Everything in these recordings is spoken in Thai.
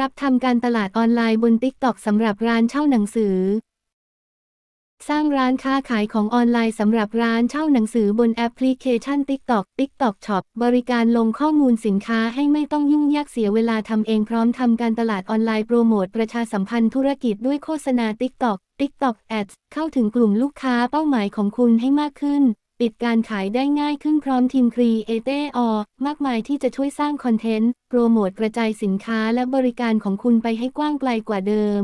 รับทำการตลาดออนไลน์บน TikTok สำหรับร้านเช่าหนังสือ สร้างร้านค้าขายของออนไลน์สำหรับร้านเช่าหนังสือบนแอปพลิเคชัน TikTok TikTok Shop บริการลงข้อมูลสินค้าให้ไม่ต้องยุ่งยากเสียเวลาทำเองพร้อมทำการตลาดออนไลน์โปรโมทประชาสัมพันธ์ธุรกิจด้วยโฆษณา TikTok TikTok Ads เข้าถึงกลุ่มลูกค้าเป้าหมายของคุณให้มากขึ้น ปิดการขายได้ง่ายขึ้นพร้อมทีมครีเอเตอร์มากมายที่จะช่วยสร้างคอนเทนต์ โปรโมทกระจายสินค้าและบริการของคุณไปให้กว้างไกลกว่าเดิม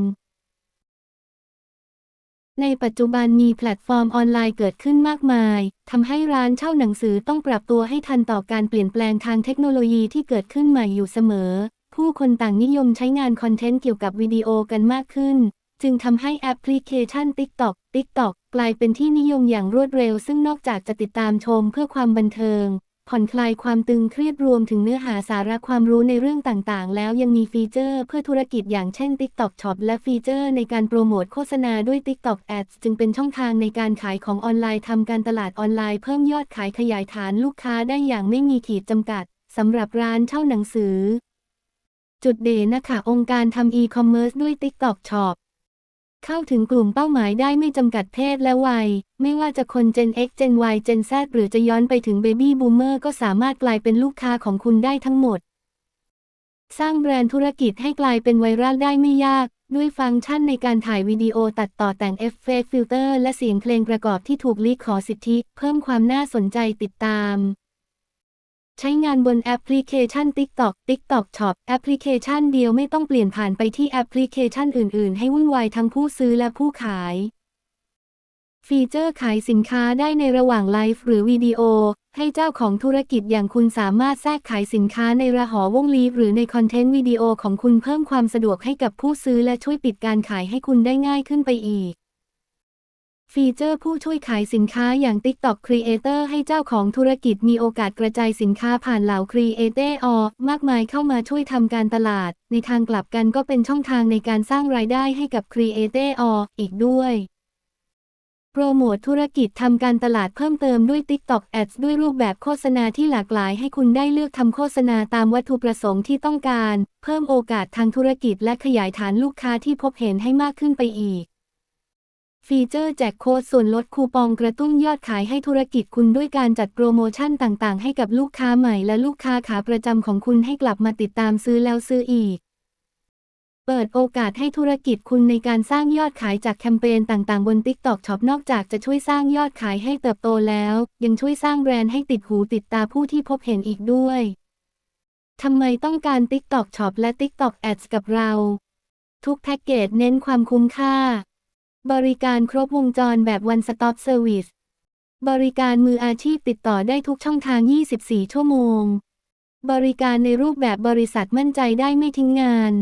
ในปัจจุบันมีแพลตฟอร์มออนไลน์เกิดขึ้นมากมาย ทำให้ร้านเช่าหนังสือต้องปรับตัวให้ทันต่อการเปลี่ยนแปลงทางเทคโนโลยีที่เกิดขึ้นใหม่อยู่เสมอ ผู้คนต่างนิยมใช้งานคอนเทนต์เกี่ยวกับวิดีโอกันมากขึ้น จึงทำให้แอปพลิเคชัน TikTok TikTok กลายเป็นที่นิยมอย่างรวดเร็ว ซึ่งนอกจากจะติดตามชมเพื่อความบันเทิง ผ่อนคลายความตึงเครียดรวมถึงเนื้อหาสาระความรู้ในเรื่องต่างๆ แล้วยังมีฟีเจอร์เพื่อธุรกิจอย่างเช่น TikTok Shop และฟีเจอร์ในการโปรโมทโฆษณาด้วย TikTok Ads จึงเป็นช่องทางในการขายของออนไลน์ทำการตลาดออนไลน์เพิ่มยอดขายขยายฐานลูกค้าได้อย่างไม่มีขีดจำกัดสำหรับร้านเช่าหนังสือ จุดเด่นนะคะองค์การทำอีคอมเมิร์ซด้วย TikTok Shop เข้าถึงกลุ่มเป้าหมายได้ไม่จำกัดเพศและวัย ไม่ว่าจะคน Gen X Gen Y Gen Z หรือจะย้อนไปถึง Baby Boomer ก็สามารถกลายเป็นลูกค้าของคุณได้ทั้งหมด สร้างแบรนด์ธุรกิจให้กลายเป็นไวรัลได้ไม่ยาก ด้วยฟังก์ชันในการถ่ายวิดีโอตัดต่อแต่งเอฟเฟกต์ฟิลเตอร์และเสียงเพลงประกอบที่ถูกลีกขสิทธิ เพิ่มความน่าสนใจติดตาม ใช้งานบนแอปพลิเคชัน TikTok TikTok Shop แอปพลิเคชันเดียวไม่ต้องเปลี่ยนผ่านไปที่แอปพลิเคชันอื่น ๆ ให้วุ่นวายทั้งผู้ซื้อและผู้ขาย ฟีเจอร์ขายสินค้าได้ในระหว่างไลฟ์หรือวิดีโอ ให้เจ้าของธุรกิจอย่างคุณสามารถแทรกขายสินค้าในระหอวงลีฟหรือในคอนเทนต์วิดีโอของคุณเพิ่มความสะดวกให้กับผู้ซื้อและช่วยปิดการขายให้คุณได้ง่ายขึ้นไปอีก ฟีเจอร์ผู้ช่วยขายสินค้าอย่าง TikTok Creator ให้เจ้าของธุรกิจมีโอกาสกระจายสินค้าผ่านเหล่า Creator มากมายเข้ามาช่วยทำการตลาด ในทางกลับกันก็เป็นช่องทางในการสร้างรายได้ให้กับ Creator อีกด้วยโปรโมทธุรกิจทำการตลาดเพิ่มเติมด้วย TikTok Ads ด้วยรูปแบบโฆษณาที่หลากหลายให้คุณได้เลือกทำโฆษณาตามวัตถุประสงค์ที่ต้องการ เพิ่มโอกาสทางธุรกิจและขยายฐานลูกค้าที่พบเห็นให้มากขึ้นไปอีก ฟีเจอร์แจกโค้ดส่วนลดคูปองกระตุ้นยอดขายให้ธุรกิจคุณด้วยการจัดโปรโมชั่นต่างๆ ให้กับลูกค้าใหม่และลูกค้าขาประจำของคุณให้กลับมาติดตามซื้อแล้วซื้ออีก เปิดโอกาสให้ธุรกิจคุณในการสร้างยอดขายจากแคมเปญต่างๆ บน TikTok Shop นอกจากจะช่วยสร้างยอดขายให้เติบโตแล้ว ยังช่วยสร้างแบรนด์ให้ติดหูติดตาผู้ที่พบเห็นอีกด้วยทำไมต้องการ TikTok Shop และ TikTok Ads กับเรา ทุกแพ็กเกจเน้นความคุ้มค่า บริการครบวงจรแบบ One Stop Service บริการมืออาชีพติดต่อได้ทุกช่องทาง 24 ชั่วโมง บริการในรูปแบบบริษัทมั่นใจได้ไม่ทิ้งงาน